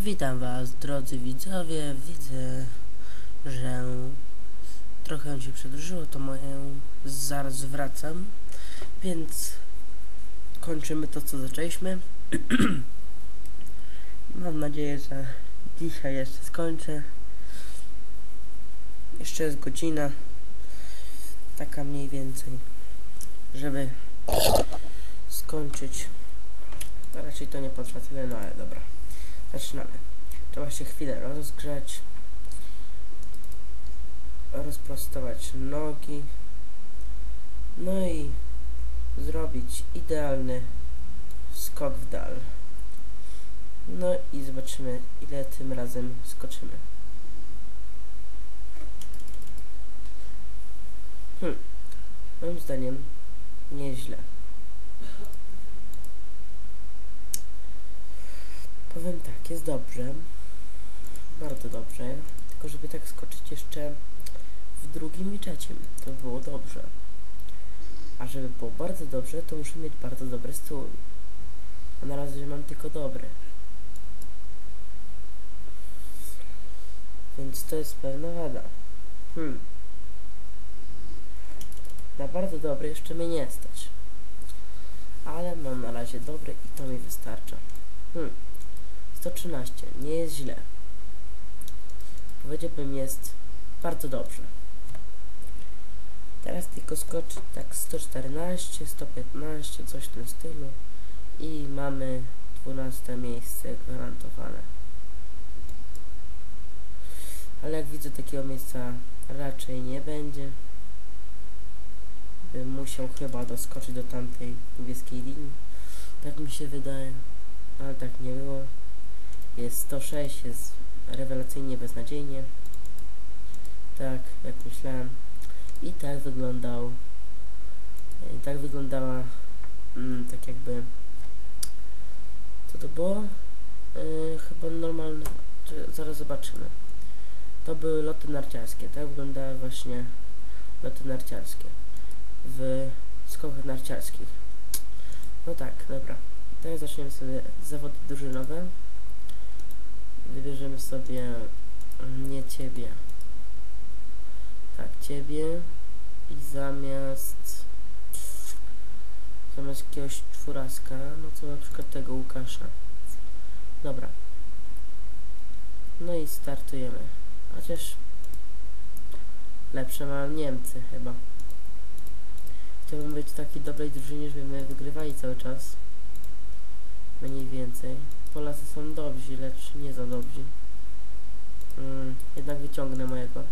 Witam Was, drodzy widzowie. Widzę, że trochę się przedłużyło to moje. Zaraz wracam, więc kończymy to, co zaczęliśmy. Mam nadzieję, że dzisiaj jeszcze skończę. Jeszcze jest godzina, taka mniej więcej, żeby skończyć. Raczej to nie potrwa tyle, no ale dobra. Zaczynamy. Trzeba się chwilę rozgrzać. Rozprostować nogi. No i zrobić idealny skok w dal. No i zobaczymy ile tym razem skoczymy. Hmm. Moim zdaniem nieźle. Powiem tak, jest dobrze. Bardzo dobrze. Tylko żeby tak skoczyć jeszcze w drugim i trzecim, to by było dobrze. A żeby było bardzo dobrze, to muszę mieć bardzo dobry stół. A na razie mam tylko dobry. Więc to jest pewna wada. Hmm. Na bardzo dobry jeszcze mnie nie stać. Ale mam na razie dobry i to mi wystarcza. Hmm. 113. Nie jest źle. Powiedziałbym jest bardzo dobrze. Teraz tylko skoczyć tak 114, 115, coś w tym stylu. I mamy 12 miejsce gwarantowane. Ale jak widzę takiego miejsca raczej nie będzie. Bym musiał chyba doskoczyć do tamtej niebieskiej linii. Tak mi się wydaje. Ale tak nie było. Jest 106, jest rewelacyjnie beznadziejnie. Tak, jak myślałem. I tak wyglądał. I tak wyglądała. Mm, tak jakby. Co to było? Yy, chyba normalne. Zaraz zobaczymy. To były loty narciarskie. Tak wyglądały właśnie loty narciarskie. W skokach narciarskich. No tak, dobra. Teraz zaczniemy sobie zawody drużynowe wybierzemy sobie nie ciebie. Tak ciebie i zamiast zamiast jakiegoś czwóraska no to na przykład tego Łukasza. Dobra. No i startujemy. Chociaż lepsze mają Niemcy chyba. Chciałbym być w takiej dobrej drużynie żeby wygrywali cały czas. Mniej więcej Polacy są dobrzy, lecz nie za dobrzy. Mm, jednak wyciągnę mojego.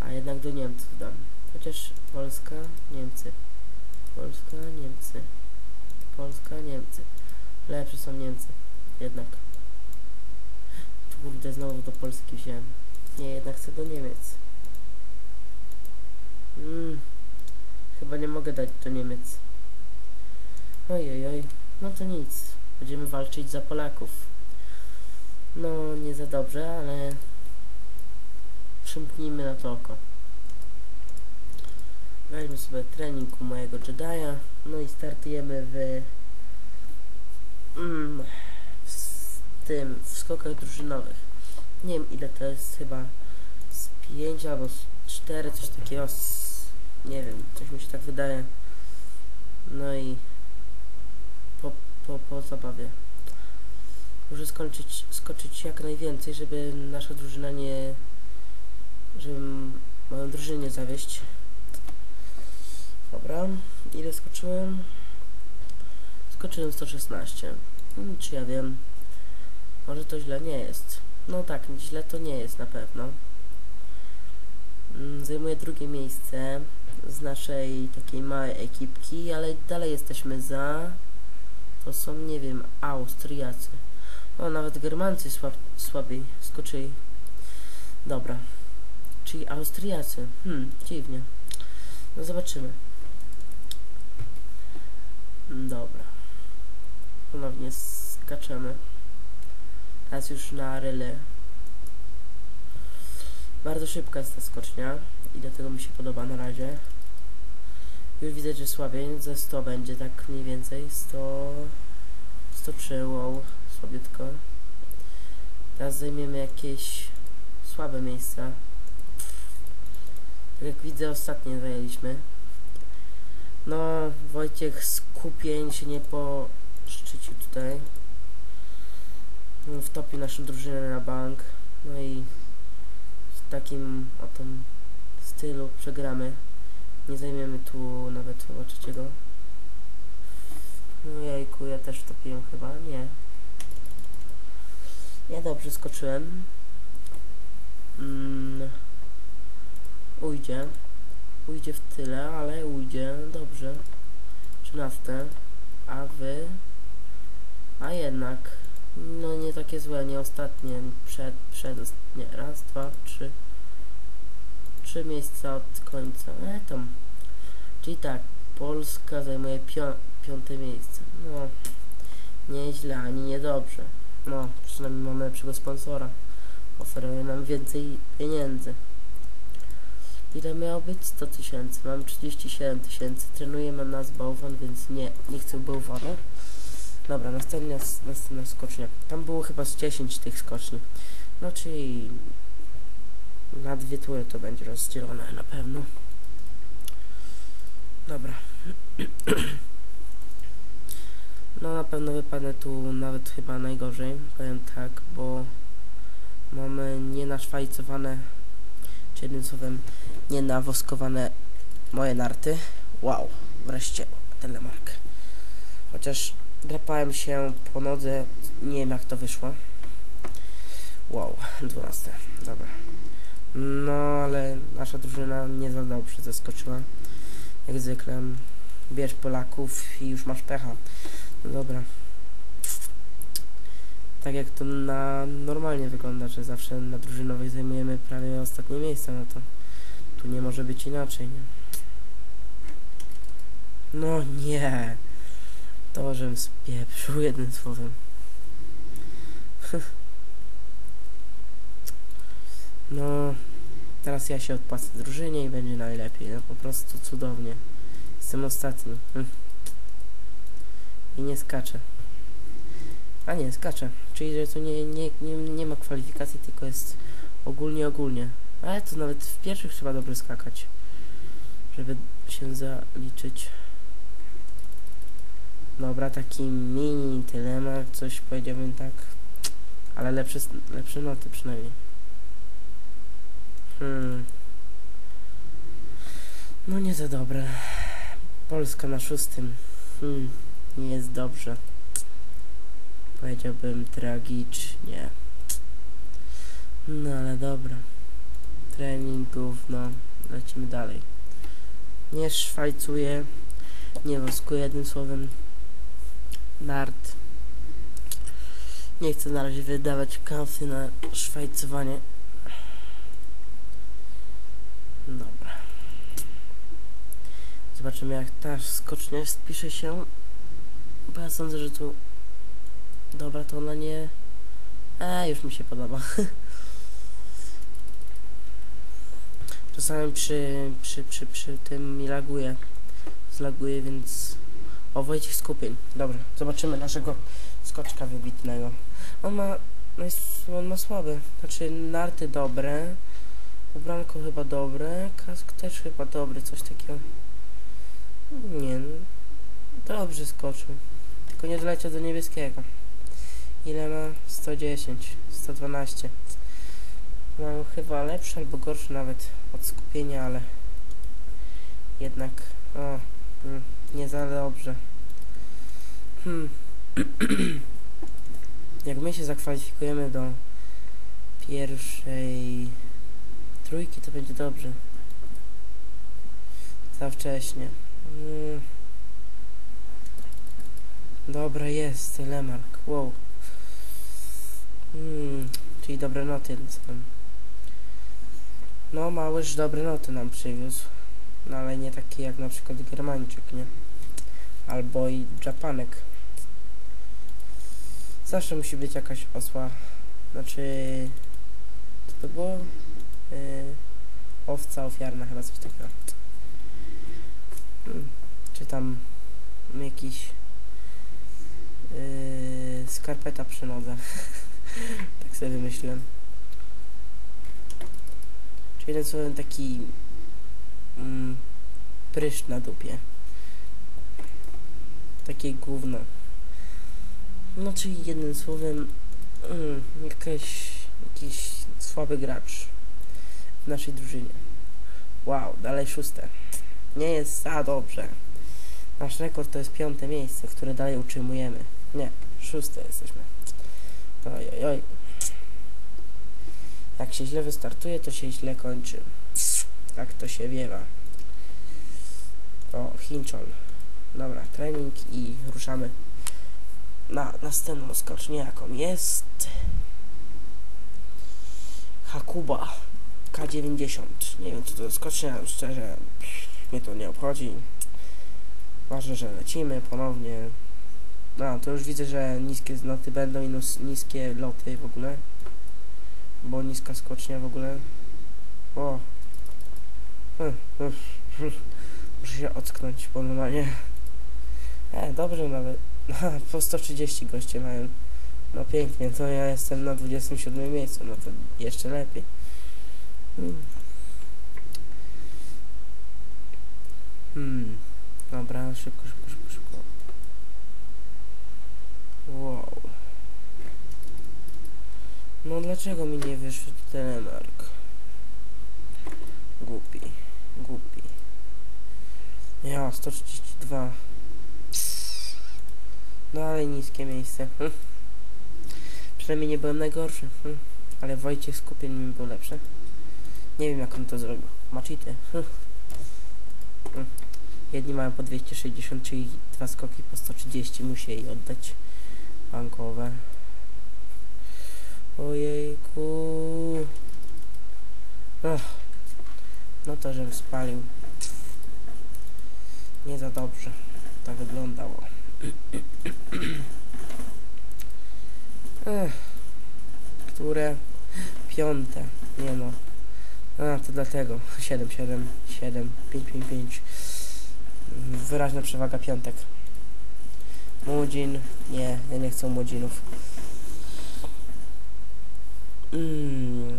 A jednak do Niemców dam. Chociaż Polska, Niemcy. Polska, Niemcy. Polska, Niemcy. Lepsze są Niemcy. Jednak. Kurde, znowu do Polski wziąłem. Nie, jednak chcę do Niemiec. Mm, chyba nie mogę dać do Niemiec. Oj. No to nic. Będziemy walczyć za Polaków. No, nie za dobrze, ale przymknijmy na to oko. Weźmy sobie trening u mojego Jedi'a, no i startujemy w, mm, w tym, w skokach drużynowych. Nie wiem ile to jest, chyba z 5 albo z 4, coś takiego, nie wiem, coś mi się tak wydaje. No i po, po, zabawie. Muszę skończyć, skoczyć jak najwięcej, żeby nasza drużyna nie... żeby moją drużynę nie zawieść. Dobra, ile skoczyłem? Skoczyłem 116. Hmm, czy ja wiem? Może to źle nie jest. No tak, źle to nie jest na pewno. Mm, zajmuję drugie miejsce z naszej takiej małej ekipki, ale dalej jesteśmy za to są, nie wiem, Austriacy. O, nawet Germancy słab, słabiej skoczyli. Dobra. Czyli Austriacy. Hmm, dziwnie. No zobaczymy. Dobra. Ponownie skaczemy. Teraz już na ryle. Bardzo szybka jest ta skocznia i dlatego mi się podoba na razie. Już widzę, że słabiej, ze 100 będzie tak mniej więcej, 100... 103, wow, słabiutko. teraz zajmiemy jakieś słabe miejsca. Tak jak widzę, ostatnie zajęliśmy. No, Wojciech skupień się nie poszczycił tutaj. No, Wtopił naszą drużynę na bank. No i w takim oto stylu przegramy. Nie zajmiemy tu nawet chyba trzeciego. No jajku, ja też wtopiłem chyba, nie. Ja dobrze skoczyłem. Mm, ujdzie. Ujdzie w tyle, ale ujdzie. Dobrze. 13. A wy? A jednak. No nie takie złe, nie ostatnie. Przed, przed, nie. Raz, dwa, trzy. Trzy miejsca od końca. E, tam. Czyli tak. Polska zajmuje pio piąte miejsce. No. Nieźle, ani niedobrze. No, przynajmniej mamy lepszego sponsora. Oferuje nam więcej pieniędzy. Ile miało być? 100 tysięcy. Mam 37 tysięcy. Trenuje mam nas bałwan, więc nie, nie chcę bałwana. Dobra, następna, następna skocznia. Tam było chyba z 10 tych skoczni. No, czyli na dwie tury to będzie rozdzielone na pewno. Dobra. No na pewno wypadnę tu nawet chyba najgorzej, powiem tak, bo mamy nie naszwajcowane, czy jednym słowem nie nawoskowane moje narty. Wow, wreszcie telemark. Chociaż drapałem się po nodze, nie wiem jak to wyszło. Wow, 12, dobra. No ale nasza drużyna nie za dobrze zaskoczyła. Jak zwykle bierz Polaków i już masz pecha. No dobra. Tak jak to na normalnie wygląda, że zawsze na drużynowej zajmujemy prawie ostatnie miejsce, no to tu nie może być inaczej, nie? No nie. To, żem spieprzył jednym słowem. No, teraz ja się odpłacę drużynie i będzie najlepiej, no po prostu cudownie. Jestem ostatni. Hm. I nie skaczę. A nie, skaczę. Czyli, że to nie, nie, nie, nie ma kwalifikacji, tylko jest ogólnie, ogólnie. Ale to nawet w pierwszych trzeba dobrze skakać. Żeby się zaliczyć. Dobra, taki mini dylemat, coś powiedziałbym tak. Ale lepsze, lepsze noty przynajmniej. Hmm. No nie za dobre. Polska na szóstym. Hmm. Nie jest dobrze. Powiedziałbym tragicznie. No ale dobra. Treningów, no. Lecimy dalej. Nie szwajcuję. Nie woskuję jednym słowem. Nart. Nie chcę na razie wydawać kasy na szwajcowanie. Dobra. Zobaczymy jak ta skocznia spisze się. Bo ja sądzę, że tu... Dobra, to ona nie... Eee, już mi się podoba. Czasami przy, przy, przy, przy tym mi laguje. Zlaguje, więc... O, Wojciech skupień. Dobra, zobaczymy naszego skoczka wybitnego. On ma... Jest, on ma słabe. Znaczy, narty dobre. Ubranko chyba dobre. Kask też chyba dobry, coś takiego. Nie, no. Dobrze skoczył. Tylko nie doleciał do niebieskiego. Ile ma? 110, 112. Mam chyba lepszy albo gorszy nawet od skupienia, ale jednak o, mm, nie za dobrze. Hmm. Jak my się zakwalifikujemy do pierwszej trójki, to będzie dobrze. Za wcześnie. Mm. Dobra, jest, Lemark, wow. Hmm, czyli dobre noty są. No, małyż dobre noty nam przywiózł. No, ale nie takie jak na przykład Germańczyk, nie? Albo i Japanek. Zawsze musi być jakaś osła. Znaczy... Co to było? Yy, owca ofiarna, chyba coś takiego. Hmm, czy tam jakiś yy, skarpeta przy nodze. tak sobie wymyśliłem. Czyli jeden słowem taki mm, prysz na dupie. Takie gówno. No czyli jednym słowem mm, jakaś, jakiś słaby gracz w naszej drużynie. Wow, dalej szóste. Nie jest za dobrze. Nasz rekord to jest piąte miejsce, które dalej utrzymujemy. Nie, szóste jesteśmy. Oj, oj. Jak się źle wystartuje, to się źle kończy. Tak to się wiewa. O, Hinchon. Dobra, trening i ruszamy na następną skocznię, jaką jest Hakuba K90. Nie wiem, co to jest skocznia, szczerze, mnie to nie obchodzi. Ważne, że lecimy ponownie. No, to już widzę, że niskie zloty będą i niskie loty w ogóle. Bo niska skocznia w ogóle. O. Hm, hm, hm. Muszę się ocknąć po normalnie. E, dobrze nawet. po 130 goście mają. No pięknie, to ja jestem na 27 miejscu, no to jeszcze lepiej. Hmm. Dobra, szybko, szybko, szybko, szybko. Wow. No dlaczego mi nie wyszedł telemark? Głupi, głupi. Ja, 132. Dalej niskie miejsce. Hm. Przynajmniej nie byłem najgorszy. Hm. Ale Wojciech skupień mi był lepszy. Nie wiem jak on to zrobił. Ma cheaty. Jedni mają po 260, czyli dwa skoki po 130 musieli oddać bankowe. Ojejku. Ach. No to, żebym spalił. Nie za dobrze to wyglądało. Ech. Które? Piąte. Dlatego. 7, 7, 7, 5, 5, 5. Wyraźna przewaga piątek. Młodzin. Nie, ja nie chcę młodzinów. Mm.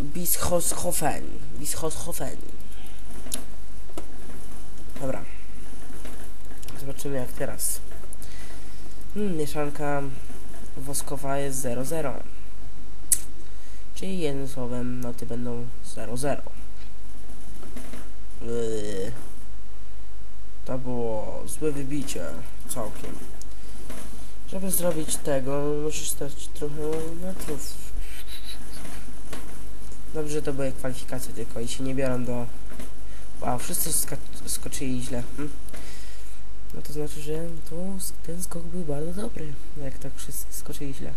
Bischofshofen. Bischofshofen. Dobra. Zobaczymy jak teraz. Hmm, mieszanka woskowa jest 0,0. Czyli jednym słowem noty będą 0,0. Yy. To było złe wybicie całkiem. Żeby zrobić tego, musisz stać trochę metrów. Dobrze, to były kwalifikacje tylko i się nie biorą do... Wow, wszyscy skoczyli źle. Hm? No to znaczy, że to, ten skok był bardzo dobry, jak tak wszyscy skoczyli źle.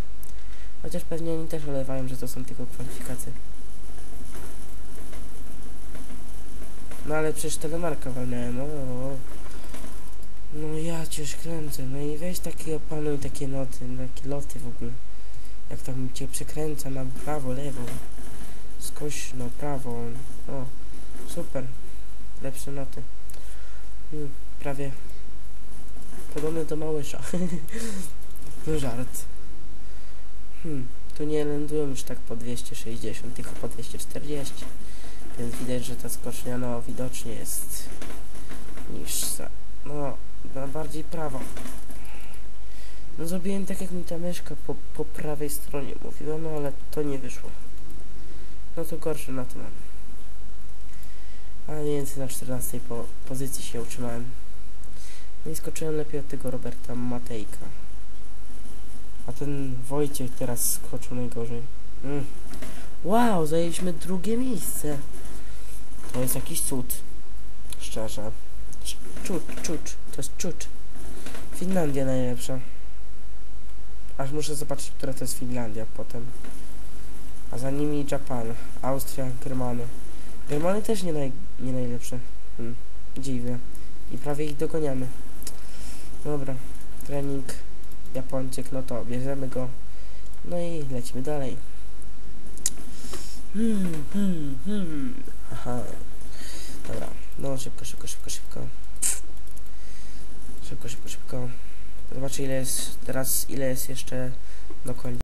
Chociaż pewnie oni też olewają, że to są tylko kwalifikacje. No ale przecież telemarka walnąłem, o, o. No ja cię kręcę, no i weź takie opanuj takie noty, takie loty w ogóle. Jak tam cię przekręca na prawo, lewo. Skoś na prawo. O, super. Lepsze noty. Hmm, prawie podobny do Małysza. no żart. Hmm, tu nie lądują już tak po 260, tylko po 240. Więc widać, że ta skocznia no widocznie jest niższa. No, na bardziej prawo. No zrobiłem tak jak mi ta myszka po, po prawej stronie mówiła, no ale to nie wyszło. No to gorsze na mam. Ale mniej więcej na 14 po, pozycji się utrzymałem. No i skoczyłem lepiej od tego Roberta Matejka. A ten Wojciech teraz skoczył najgorzej. Mm. Wow, zajęliśmy drugie miejsce. To jest jakiś cud. Szczerze. Czuć, czuć. To jest czuć. Finlandia najlepsza. Aż muszę zobaczyć, która to jest Finlandia potem. A za nimi Japan, Austria, Germany. Germany też nie, naj, nie najlepsze. Hmm. Dziwne. I prawie ich dogoniamy. Dobra. Trening. Japończyk, no to bierzemy go. No i lecimy dalej. Hmm, hmm, hmm. Aha. Dobra. No szybko, szybko, szybko, szybko. Szybko, szybko, szybko. Zobaczę ile jest teraz, ile jest jeszcze do końca.